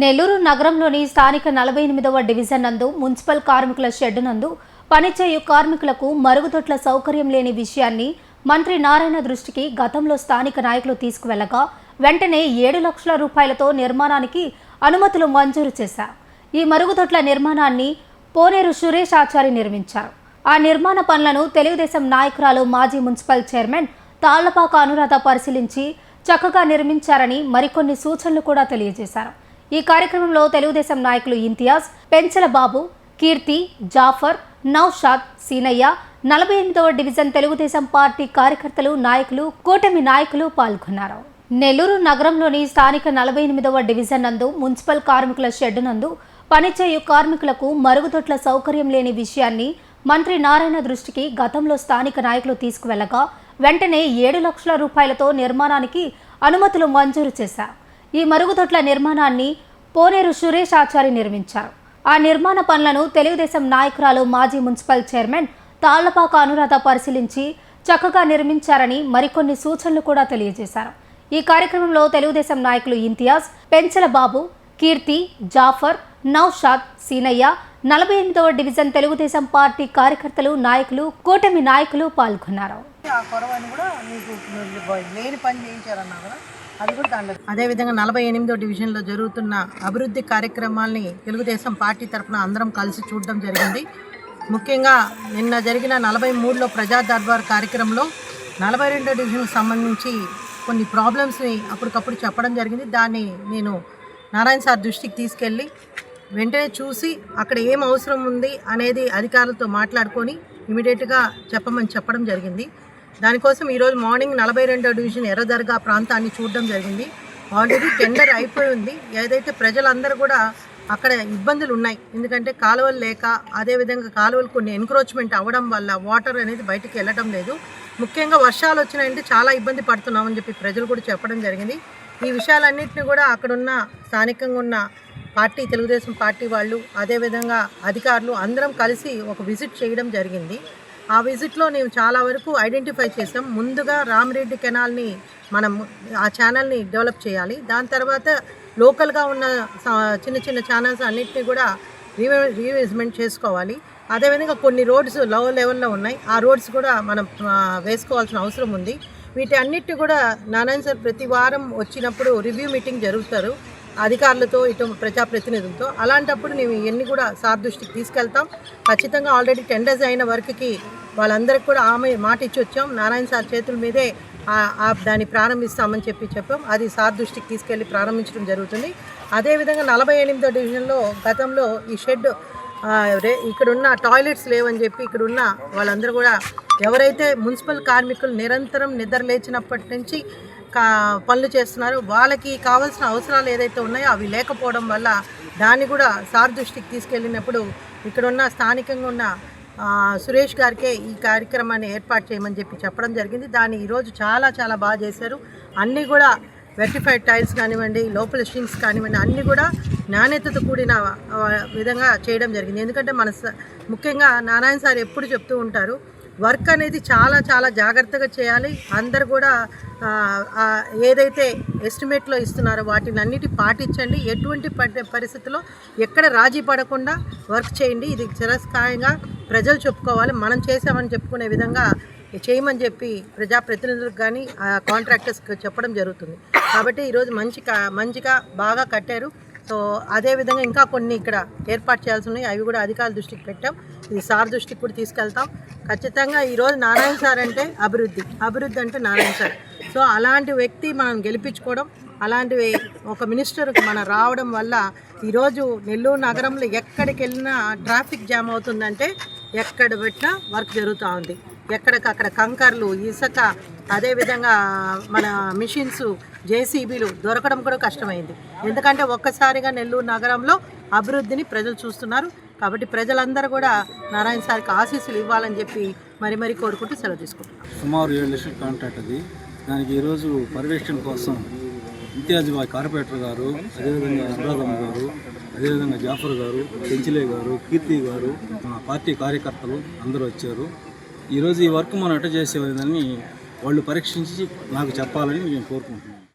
నెల్లూరు నగరంలోని స్థానిక నలభై ఎనిమిదవ డివిజన్ నందు మున్సిపల్ కార్మికుల షెడ్ నందు పనిచేయు కార్మికులకు మరుగుదొడ్ల సౌకర్యం లేని విషయాన్ని మంత్రి నారాయణ దృష్టికి గతంలో స్థానిక నాయకులు తీసుకువెళ్ళగా వెంటనే ఏడు లక్షల రూపాయలతో నిర్మాణానికి అనుమతులు మంజూరు చేశారు. ఈ మరుగుదొడ్ల నిర్మాణాన్ని పోనేరు సురేష్ ఆచారి నిర్మించారు. ఆ నిర్మాణ పనులను తెలుగుదేశం నాయకురాలు మాజీ మున్సిపల్ చైర్మన్ తాళ్ళపాక అనురాధ పరిశీలించి చక్కగా నిర్మించారని మరికొన్ని సూచనలు కూడా తెలియజేశారు. ఈ కార్యక్రమంలో తెలుగుదేశం నాయకులు ఇంతియాజ్ పెంచల బాబు కీర్తి జాఫర్ నౌషాద్ సీనయ్య నలభై ఎనిమిదవ డివిజన్ తెలుగుదేశం పార్టీ కార్యకర్తలు నాయకులు కూటమి నాయకులు పాల్గొన్నారు. నెల్లూరు నగరంలోని స్థానిక నలభై ఎనిమిదవ డివిజన్ నందు మున్సిపల్ కార్మికుల షెడ్ నందు పనిచేయు కార్మికులకు మరుగుదొడ్ల సౌకర్యం లేని విషయాన్ని మంత్రి నారాయణ దృష్టికి గతంలో స్థానిక నాయకులు తీసుకువెళ్ళగా వెంటనే ఏడు లక్షల రూపాయలతో నిర్మాణానికి అనుమతులు మంజూరు చేశారు. ఈ మరుగుదొడ్ల నిర్మాణాన్ని పోనేరు సురేష్ ఆచారి నిర్మించారు. ఆ నిర్మాణ పనులను తెలుగుదేశం నాయకురాలు మాజీ మున్సిపల్ చైర్మన్ తాళ్ళపాక అనురాధ పరిశీలించి చక్కగా నిర్మించారని మరికొన్ని సూచనలు కూడా తెలియజేశారు. ఈ కార్యక్రమంలో తెలుగుదేశం నాయకులు ఇంతియాజ్ పెంచల బాబు కీర్తి జాఫర్ నౌషాద్ సీనయ్య నలభై ఎనిమిదవ డివిజన్ తెలుగుదేశం పార్టీ కార్యకర్తలు నాయకులు కూటమి నాయకులు పాల్గొన్నారు. లేని పని చేయించారన్నా అది కూడా దాంట్లో అదేవిధంగా నలభై ఎనిమిదో డివిజన్లో జరుగుతున్న అభివృద్ధి కార్యక్రమాల్ని తెలుగుదేశం పార్టీ తరఫున అందరం కలిసి చూడడం జరిగింది. ముఖ్యంగా నిన్న జరిగిన నలభై మూడులో ప్రజా దర్బార్ కార్యక్రమంలో నలభై రెండో డివిజన్కి సంబంధించి కొన్ని ప్రాబ్లమ్స్ని అప్పటికప్పుడు చెప్పడం జరిగింది. దాన్ని నేను నారాయణ సార్ దృష్టికి తీసుకెళ్ళి వెంటనే చూసి అక్కడ ఏం అవసరం ఉంది అనేది అధికారులతో మాట్లాడుకొని ఇమీడియట్గా చెప్పమని చెప్పడం జరిగింది. దానికోసం ఈరోజు మార్నింగ్ నలభై రెండో డివిజన్ ఎర్రదర్గా ప్రాంతాన్ని చూడడం జరిగింది. ఆల్రెడీ టెండర్ అయిపోయి ఉంది. ఏదైతే ప్రజలందరూ కూడా అక్కడ ఇబ్బందులు ఉన్నాయి ఎందుకంటే కాలువలు లేక అదేవిధంగా కాలువలు కొన్ని ఎన్క్రోచ్మెంట్ అవ్వడం వల్ల వాటర్ అనేది బయటికి వెళ్ళడం లేదు. ముఖ్యంగా వర్షాలు వచ్చినాయంటే చాలా ఇబ్బంది పడుతున్నామని చెప్పి ప్రజలు కూడా చెప్పడం జరిగింది. ఈ విషయాలన్నింటినీ కూడా అక్కడున్న స్థానికంగా ఉన్న పార్టీ తెలుగుదేశం పార్టీ వాళ్ళు అదేవిధంగా అధికారులు అందరం కలిసి ఒక విజిట్ చేయడం జరిగింది. ఆ విజిట్లో నేను చాలా వరకు ఐడెంటిఫై చేసాం ముందుగా రామిరెడ్డి కెనాల్ని మనం ఆ ఛానల్ని డెవలప్ చేయాలి. దాని తర్వాత లోకల్గా ఉన్న చిన్న చిన్న ఛానల్స్ అన్నింటినీ కూడా రీవే రీవేజ్మెంట్ చేసుకోవాలి. అదేవిధంగా కొన్ని రోడ్స్లో లెవెల్లో ఉన్నాయి. ఆ రోడ్స్ కూడా మనం వేసుకోవాల్సిన అవసరం ఉంది. వీటి అన్నిటి కూడా నారాయణ సార్ ప్రతి వారం వచ్చినప్పుడు రివ్యూ మీటింగ్ జరుగుతారు అధికారులతో ఇటు ప్రజాప్రతినిధులతో అలాంటప్పుడు మేము ఇవన్నీ కూడా సార్ దృష్టికి తీసుకెళ్తాం. ఖచ్చితంగా ఆల్రెడీ టెండర్స్ అయిన వర్క్కి వాళ్ళందరికీ కూడా ఆమె మాట ఇచ్చి వచ్చాం. నారాయణ సార్ చేతుల మీదే ఆ- దాన్ని ప్రారంభిస్తామని చెప్పి చెప్పాం. అది సార్ దృష్టికి తీసుకెళ్ళి ప్రారంభించడం జరుగుతుంది. అదేవిధంగా నలభై ఎనిమిదో డివిజన్లో గతంలో ఈ షెడ్ రే- ఇక్కడున్న టాయిలెట్స్ లేవని చెప్పి ఇక్కడున్న వాళ్ళందరూ కూడా ఎవరైతే మున్సిపల్ కార్మికులు నిరంతరం నిద్ర లేచినప్పటి నుంచి పనులు చేస్తున్నారు. వాళ్ళకి కావాల్సిన అవసరాలు ఏదైతే ఉన్నాయో అవి లేకపోవడం వల్ల దాన్ని కూడా సార్ దృష్టికి తీసుకెళ్ళినప్పుడు ఇక్కడున్న స్థానికంగా ఉన్న సురేష్ గారికే ఈ కార్యక్రమాన్ని ఏర్పాటు చేయమని చెప్పి చెప్పడం జరిగింది. దాన్ని ఈరోజు చాలా చాలా బాగా చేశారు. అన్నీ కూడా వెర్టిఫైడ్ టైల్స్ కానివ్వండి లోపల స్ట్రింగ్స్ కానివ్వండి అన్నీ కూడా నాణ్యతతో కూడిన విధంగా చేయడం జరిగింది. ఎందుకంటే మన స- ముఖ్యంగా నారాయణ సార్ ఎప్పుడు చెప్తూ ఉంటారు వర్క్ అనేది చాలా చాలా జాగ్రత్తగా చేయాలి. అందరు కూడా ఏదైతే ఎస్టిమేట్లో ఇస్తున్నారో వాటిని అన్నిటి పాటించండి. ఎటువంటి పరిస్థితుల్లో ఎక్కడ రాజీ పడకుండా వర్క్ చేయండి. ఇది చిరస్కాయంగా ప్రజలు చెప్పుకోవాలి. మనం చేసామని చెప్పుకునే విధంగా చేయమని చెప్పి ప్రజాప్రతినిధులకు కానీ కాంట్రాక్టర్స్కి చెప్పడం జరుగుతుంది. కాబట్టి ఈరోజు మంచి మంచిగా బాగా కట్టారు. సో అదేవిధంగా ఇంకా కొన్ని ఇక్కడ ఏర్పాటు చేయాల్సి ఉన్నాయి. అవి కూడా అధికారుల దృష్టికి పెట్టాం. ఇది సార్ దృష్టికి కూడా తీసుకెళ్తాం. ఖచ్చితంగా ఈరోజు నారాయణ సార్ అంటే అభివృద్ధి. అభివృద్ధి అంటే నారాయణ సార్. సో అలాంటి వ్యక్తి మనం గెలిపించుకోవడం అలాంటివి ఒక మినిస్టర్ మనం రావడం వల్ల ఈరోజు నెల్లూరు నగరంలో ఎక్కడికి వెళ్ళినా ట్రాఫిక్ జామ్ అవుతుందంటే ఎక్కడ పెట్టినా వర్క్ జరుగుతూ ఉంది. ఎక్కడికక్కడ కంకర్లు ఇసుక అదేవిధంగా మన మిషన్స్ జేసీబీలు దొరకడం కూడా కష్టమైంది. ఎందుకంటే ఒక్కసారిగా నెల్లూరు నగరంలో అభివృద్ధిని ప్రజలు చూస్తున్నారు. కాబట్టి ప్రజలందరూ కూడా నారాయణ సార్కి ఆశీస్సులు ఇవ్వాలని చెప్పి మరి మరి కోరుకుంటూ సెలవు తీసుకుంటున్నాను సుమారు ఏడు లక్షల కాంట్రాక్ట్ అది. దానికి ఈరోజు పర్యవేక్షణ కోసం ఇంతియాజ్ బాయ్ కార్పొరేటర్ గారు అదేవిధంగా అనురాధమ్మ గారు అదేవిధంగా జాఫర్ గారు పెంచిలే గారు కీర్తి గారు మా పార్టీ కార్యకర్తలు అందరూ వచ్చారు. ఈరోజు ఈ వర్క్ మనం ఎట్ట చేసేదని వాళ్ళు పరీక్షించి నాకు చెప్పాలని నేను కోరుకుంటున్నాను.